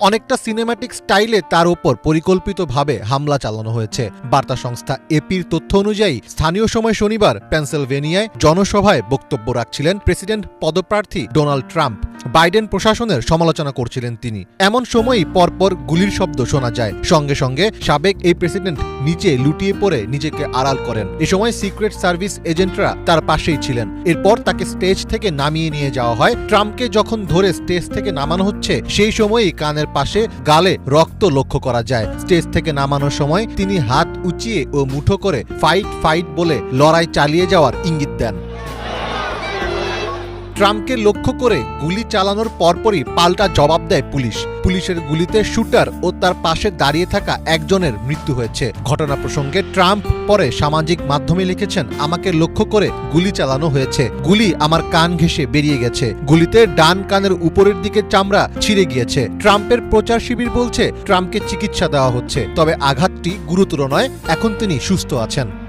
অনেকটা সিনেম্যাটিক স্টাইলে তার ওপর পরিকল্পিতভাবে হামলা চালানো হয়েছে। বার্তা সংস্থা এপির তথ্য অনুযায়ী, স্থানীয় সময় শনিবার পেনসিলভেনিয়ায় জনসভায় বক্তব্য রাখছিলেন প্রেসিডেন্ট পদপ্রার্থী ডোনাল্ড ট্রাম্প। বাইডেন প্রশাসনের সমালোচনা করছিলেন তিনি। এমন সময়ই পরপর গুলির শব্দ শোনা যায়। সঙ্গে সঙ্গে সাবেক এই প্রেসিডেন্ট নিচে লুটিয়ে পড়ে নিজেকে আড়াল করেন। এ সময় সিক্রেট সার্ভিস এজেন্টরা তার পাশেই ছিলেন। এরপর তাকে স্টেজ থেকে নামিয়ে নিয়ে যাওয়া হয়। ট্রাম্পকে যখন ধরে স্টেজ থেকে নামানো হচ্ছে, সেই সময়ই কানের পাশে গালে রক্ত লক্ষ্য করা যায়। স্টেজ থেকে নামানোর সময় তিনি হাত উঁচিয়ে ও মুঠো করে ফাইট ফাইট বলে লড়াই চালিয়ে যাওয়ার ইঙ্গিত দেন। ট্রাম্পকে লক্ষ্য করে গুলি চালানোর পরপরই পাল্টা জবাব দেয় পুলিশ। পুলিশের গুলিতে শুটার ও তার পাশে দাঁড়িয়ে থাকা একজনের মৃত্যু হয়েছে। ঘটনা প্রসঙ্গে ট্রাম্প পরে সামাজিক মাধ্যমে লিখেছেন, আমাকে লক্ষ্য করে গুলি চালানো হয়েছে। গুলি আমার কান ঘেঁষে বেরিয়ে গেছে। গুলিতে ডান কানের উপরের দিকে চামড়া ছিঁড়ে গিয়েছে। ট্রাম্পের প্রচার শিবির বলছে, ট্রাম্পকে চিকিৎসা দেওয়া হচ্ছে। তবে আঘাতটি গুরুতর নয়, এখন তিনি সুস্থ আছেন।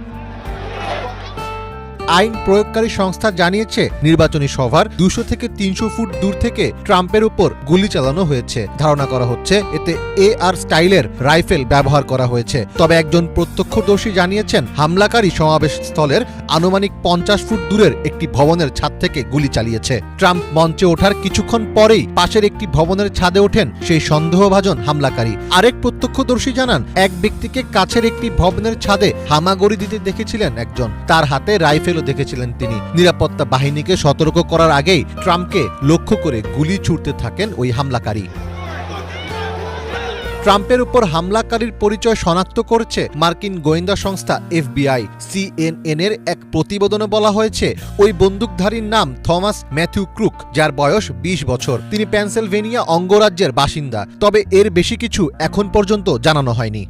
আইন প্রয়োগকারী সংস্থা জানিয়েছে, নির্বাচনী সভার দুশো থেকে তিনশো ফুট দূর থেকে ট্রাম্পের উপর গুলি চালানো হয়েছে। ধারণা করা হচ্ছে, এতে এ আর স্টাইলের রাইফেল ব্যবহার করা হয়েছে। তবে একজন প্রত্যক্ষদর্শী জানিয়েছেন, হামলাকারী সমাবেশ স্থলের আনুমানিক পঞ্চাশ ফুট দূরের একটি ভবনের ছাদ থেকে গুলি চালিয়েছে। ট্রাম্প মঞ্চে ওঠার কিছুক্ষণ পরেই পাশের একটি ভবনের ছাদে ওঠেন সেই সন্দেহভাজন হামলাকারী। আরেক প্রত্যক্ষদর্শী জানান, এক ব্যক্তিকে কাছের একটি ভবনের ছাদে হামাগড়ি দিতে দেখেছিলেন একজন। তার হাতে রাইফেলও দেখেছিলেন তিনি। নিরাপত্তা বাহিনীকে সতর্ক করার আগেই ট্রাম্পকে লক্ষ্য করে গুলি ছুটতে থাকেন ওই হামলাকারী। ট্রাম্পের উপর হামলাকারীর পরিচয় শনাক্ত করেছে মার্কিন গোয়েন্দা সংস্থা এফবিআই। সিএনএন এর এক প্রতিবেদনে বলা হয়েছে, ওই বন্দুকধারীর নাম থমাস ম্যাথিউ ক্রুক, যার বয়স ২০ বছর। তিনি পেনসিলভেনিয়া অঙ্গরাজ্যের বাসিন্দা। তবে এর বেশি কিছু এখন পর্যন্ত জানানো হয়নি।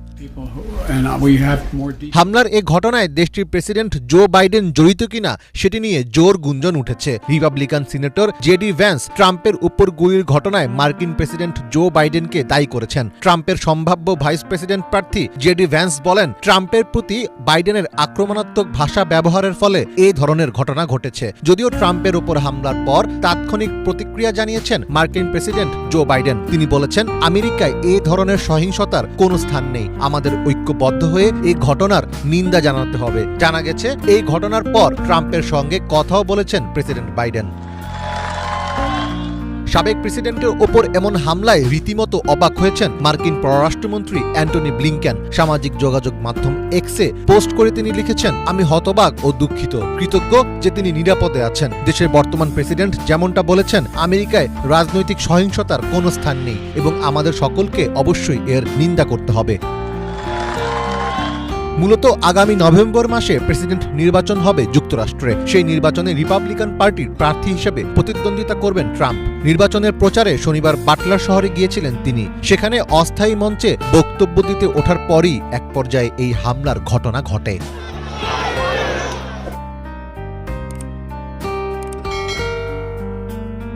হামলার এ ঘটনায় দেশটির প্রেসিডেন্ট জো বাইডেন জড়িত কিনা সেটি নিয়ে জোর গুঞ্জন উঠেছে। রিপাবলিকান সিনেটর জেডি ভ্যান্স ট্রাম্পের উপর গুলির ঘটনায় মার্কিন প্রেসিডেন্ট জো বাইডেনকে দায়ী করেছেন। ট্রাম্পের সম্ভাব্য ভাইস প্রেসিডেন্ট প্রার্থী জেডি ভ্যান্স বলেন, ট্রাম্পের প্রতি বাইডেনের আক্রমণাত্মক ভাষা ব্যবহারের ফলে এই ধরনের ঘটনা ঘটেছে। যদিও ট্রাম্পের উপর হামলার পর তাৎক্ষণিক প্রতিক্রিয়া জানিয়েছেন মার্কিন প্রেসিডেন্ট জো বাইডেন। তিনি বলেছেন, আমেরিকায় এই ধরনের সহিংসতার কোনো স্থান নেই। আমাদের ঐক্যবদ্ধ হয়ে এই ঘটনার নিন্দা জানাতে হবে। জানা গেছে, এই ঘটনার পর ট্রাম্পের সঙ্গে কথাও বলেছেন প্রেসিডেন্ট বাইডেন। সাবেক প্রেসিডেন্টের ওপর এমন হামলায় রীতিমতো অবাক হয়েছেন মার্কিন পররাষ্ট্রমন্ত্রী অ্যান্টনি ব্লিংকেন। সামাজিক যোগাযোগ মাধ্যম এক্সে পোস্ট করে তিনি লিখেছেন, আমি হতবাক ও দুঃখিত, কৃতজ্ঞ যে তিনি নিরাপদে আছেন। দেশের বর্তমান প্রেসিডেন্ট যেমনটা বলেছেন, আমেরিকায় রাজনৈতিক সহিংসতার কোনো স্থান নেই এবং আমাদের সকলকে অবশ্যই এর নিন্দা করতে হবে। মূলত আগামী নভেম্বর মাসে প্রেসিডেন্ট নির্বাচন হবে যুক্তরাষ্ট্রে। সেই নির্বাচনে রিপাবলিকান পার্টির প্রার্থী হিসেবে প্রতিদ্বন্দ্বিতা করবেন ট্রাম্প। নির্বাচনের প্রচারে শনিবার বাটলার শহরে গিয়েছিলেন তিনি। সেখানে অস্থায়ী মঞ্চে বক্তব্য দিতে ওঠার পরই এক পর্যায়ে এই হামলার ঘটনা ঘটে।